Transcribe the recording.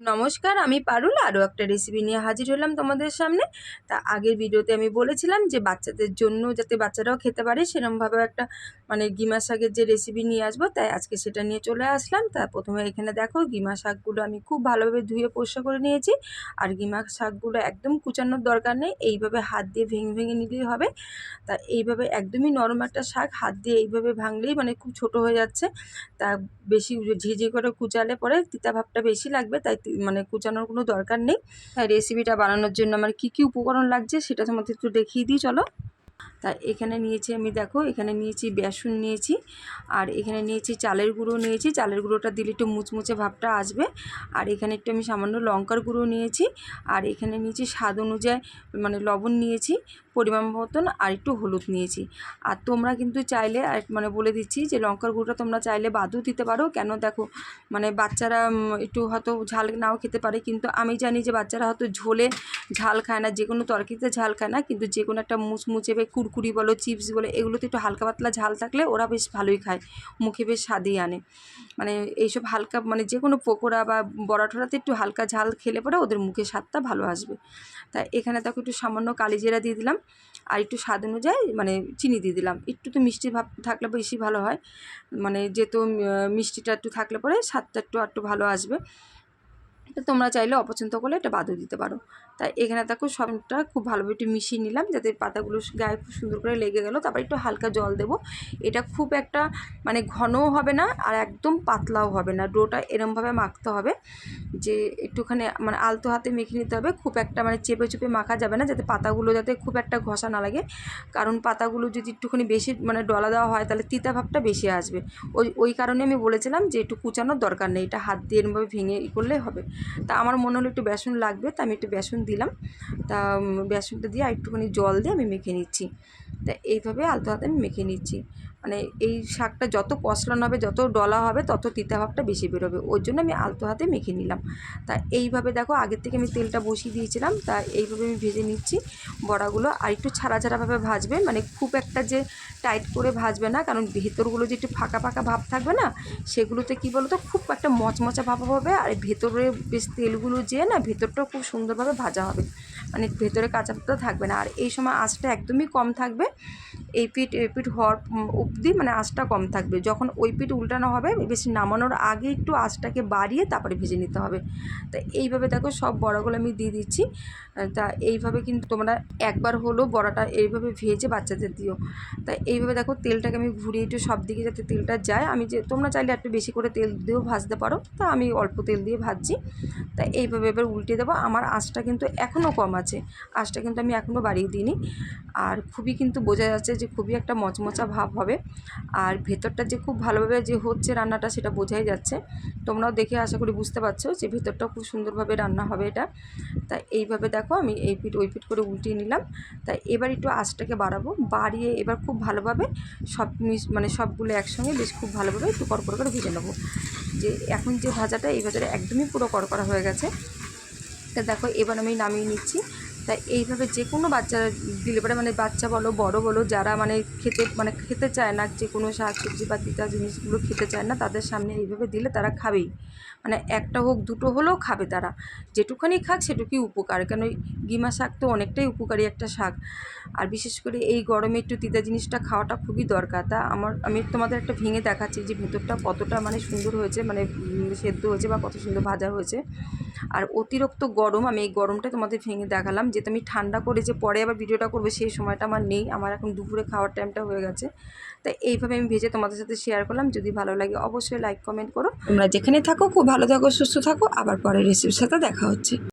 নমস্কার, আমি পারুল। আরও একটা রেসিপি নিয়ে হাজির হলাম তোমাদের সামনে। তা আগের ভিডিওতে আমি বলেছিলাম যে বাচ্চাদের জন্য যাতে বাচ্চারাও খেতে পারে সেরমভাবে একটা মানে গিমা শাকের যে রেসিপি নিয়ে আসব, তাই আজকে সেটা নিয়ে চলে আসলাম। তা প্রথমে এখানে দেখো, গিমা শাকগুলো আমি খুব ভালোভাবে ধুয়ে পরিষ্কার করে নিয়েছি। আর গিমা শাকগুলো একদম কুচানোর দরকার নেই, এইভাবে হাত দিয়ে ভেঙে ভেঙে নিলেই হবে। তা এইভাবে একদমই নরম একটা শাক, হাত দিয়ে এইভাবে ভাঙলেই মানে খুব ছোট হয়ে যাচ্ছে। তা বেশি ঝিঝি করে কুচালে পরে তিতা ভাবটা বেশি লাগবে, তাই মানে কুচানোর কোনো দরকার নেই। তাই রেসিপিটা বানানোর জন্য আমার কী কী উপকরণ লাগছে সেটা তোমাদের একটু দেখিয়ে দিই, চলো। তা এখানে নিয়েছি আমি, দেখো, এখানে নিয়েছি বেসন নিয়েছি, আর এখানে নিয়েছি চালের গুঁড়ো নিয়েছি। চালের গুঁড়োটা দিলে একটু মুচমুচে ভাবটা আসবে। আর এখানে একটু আমি সামান্য লঙ্কার গুঁড়ো নিয়েছি। আর এখানে নিয়েছি স্বাদ অনুযায়ী মানে লবণ নিয়েছি। পরিমাণ মতন আর একটু হলুদ নিয়েছি। আর তোমরা কিন্তু চাইলে মানে বলে দিচ্ছি যে লঙ্কার গুঁড়োটা তোমরা চাইলে বাদও দিতে পারো। কেন দেখো মানে বাচ্চারা একটু হয়তো ঝাল নাও খেতে পারে, কিন্তু আমি জানি যে বাচ্চারা হয়তো ঝোলে ঝাল খায় না, যে কোনো তরকারিতে ঝাল খায় না, কিন্তু যে কোনো একটা মুচমুচে বা কুরকুরি বলো, চিপস বলো, এগুলোতে একটু হালকা পাতলা ঝাল থাকলে ওরা বেশ ভালোই খায়, মুখে বেশ স্বাদই আনে। মানে এইসব হালকা মানে যে কোনো পকোড়া বা বড়া টড়াতে একটু হালকা ঝাল খেলে পরে ওদের মুখে স্বাদটা ভালো আসবে। তা এখানে দেখো একটু সামান্য কালিজিরা দিয়ে দিলাম। আর একটু স্বাদ অনুযায়ী মানে চিনি দিয়ে দিলাম। একটু তো মিষ্টি ভাব থাকলে বেশি ভালো হয়। মানে যেহেতু মিষ্টিটা একটু থাকলে পরে স্বাদটা একটু একটু ভালো আসবে। তো তোমরা চাইলে অপছন্দ করলে এটা বাদও দিতে পারো। তাই এখানে দেখো সবটা খুব ভালোভাবে একটু মিশিয়ে নিলাম যাতে পাতাগুলো গায়ে খুব সুন্দর করে লেগে গেলো। তারপর একটু হালকা জল দেবো। এটা খুব একটা মানে ঘনও হবে না আর একদম পাতলাও হবে না। ডোটা এরমভাবে মাখতে হবে যে একটুখানি মানে আলতো হাতে মেখে নিতে হবে। খুব একটা মানে চেপে চেপে মাখা যাবে না যাতে পাতাগুলো যাতে খুব একটা ঘষা না লাগে। কারণ পাতাগুলো যদি একটুখানি বেশি মানে ডলা দেওয়া হয় তাহলে তিতা ভাবটা বেশি আসবে। ওই ওই কারণে আমি বলেছিলাম যে একটু কুচানোর দরকার নেই। এটা হাত দিয়ে এরমভাবে ভেঙে ই করলেই হবে। তা আমার মনে হলো একটু বেসন লাগবে, তা আমি একটু বেসন দিলাম। তা বেসনটা দিয়ে আর একটুখানি জল দিয়ে আমি মেখে নিচ্ছি। তা এইভাবে আলতো হাতে আমি মেখে নিচ্ছি। মানে এই শাকটা যত কষলানো হবে, যত ডলা হবে, তত তিতা ভাবটা বেশি বেরোবে। ওই জন্য আমি আলতো হাতে মেখে নিলাম। তা এইভাবে দেখো, আগের থেকে আমি তেলটা বসিয়ে দিয়েছিলাম। তা এইভাবে আমি ভেজে নিচ্ছি বড়াগুলো। আর একটু ছাড়া ছাড়াভাবে ভাজবে। মানে খুব একটা যে টাইট করে ভাজবে না, কারণ ভেতরগুলো যে একটু ফাঁকা ফাঁকা ভাব থাকবে না, সেগুলোতে কী বলো তো খুব একটা মচমচা ভাব হবে। আর ভেতরে বেশ তেলগুলো যেয়ে না, ভেতরটাও খুব সুন্দরভাবে ভাজা হবে। মানে ভেতরে কাঁচা পাতা থাকবে না। আর এই সময় আঁচটা একদমই কম থাকবে। এই পিঠ এই পিঠ হওয়ার অবধি মানে আঁচটা কম থাকবে। যখন ওই পিঠ উল্টানো হবে, বেশি নামানোর আগে একটু আঁচটাকে বাড়িয়ে তারপরে ভেজে নিতে হবে। তা এইভাবে দেখো সব বড়াগুলো আমি দিয়ে দিচ্ছি। তা এইভাবে কিন্তু তোমরা একবার হলো বড়াটা এইভাবে ভেজে বাচ্চাদের দিও। তা এইভাবে দেখো তেলটাকে আমি ঘুরিয়ে একটু সব দিকে যাতে তেলটা যায়। আমি যে, তোমরা চাইলে একটু বেশি করে তেল দিয়েও ভাজতে পারো। তা আমি অল্প তেল দিয়ে ভাজছি। তা এইভাবে এবার উল্টে দেবো। আমার আঁচটা কিন্তু এখনও কম আছে। আঁচটা কিন্তু আমি এখনও বাড়িয়ে দিইনি। আর খুবই কিন্তু বোঝা যাচ্ছে যে খুবই একটা মচমচা ভাব হবে। আর ভেতরটা যে খুব ভালোভাবে যে হচ্ছে রান্নাটা সেটা বোঝাই যাচ্ছে। তোমরাও দেখে আশা করি বুঝতে পারছ যে ভেতরটা খুব সুন্দরভাবে রান্না হবে এটা। তা এইভাবে দেখো আমি এই পিঠ ওই পিঠ করে উল্টিয়ে নিলাম। তা এবার একটু আঁচটাকে বাড়াবো। বাড়িয়ে এবার খুব ভালোভাবে সব মানে সবগুলো একসঙ্গে বেশ খুব ভালোভাবে একটু কড়কড় করে ভেজে নেব। যে এখন যে ভাজাটা এই ভাজাটা একদমই পুরো কড়কড়া হয়ে গেছে। তা দেখো এবার আমি নামিয়ে নিচ্ছি। তা এইভাবে যে কোনো বাচ্চা দিলে পরে মানে বাচ্চা বলো, বড় বলো, যারা মানে খেতে মানে খেতে চায় না যে কোনো শাক সবজি বা তিতা জিনিসগুলো খেতে চায় না, তাদের সামনে এইভাবে দিলে তারা খাবেই। মানে একটা হোক, দুটো হলেও খাবে তারা। যেটুখানি খাক, সেটুকুই উপকার। কেন গিমা শাক তো অনেকটাই উপকারী একটা শাক। আর বিশেষ করে এই গরমে একটু তিতা জিনিসটা খাওয়াটা খুবই দরকার। তা আমার, আমি তোমাদের একটা ভেঙে দেখাচ্ছি যে ভেতরটা কতটা মানে সুন্দর হয়েছে মানে সেদ্ধ হয়েছে বা কত সুন্দর ভাজা হয়েছে। আর অতিরিক্ত গরম, আমি এই গরমটা তোমাদের ভেঙে দেখালাম। যেহেতু আমি ঠান্ডা করে যে পরে আবার ভিডিওটা করব, সেই সময়টা আমার নেই। আমার এখন দুপুরে খাওয়ার টাইমটা হয়ে গেছে। তাই এইভাবে আমি ভেজে তোমাদের সাথে শেয়ার করলাম। যদি ভালো লাগে অবশ্যই লাইক কমেন্ট করো। তোমরা যেখানে থাকো, খুব ভালো থাকো, সুস্থ থাকো। আবার পরের রেসিপির সাথে দেখা হচ্ছে।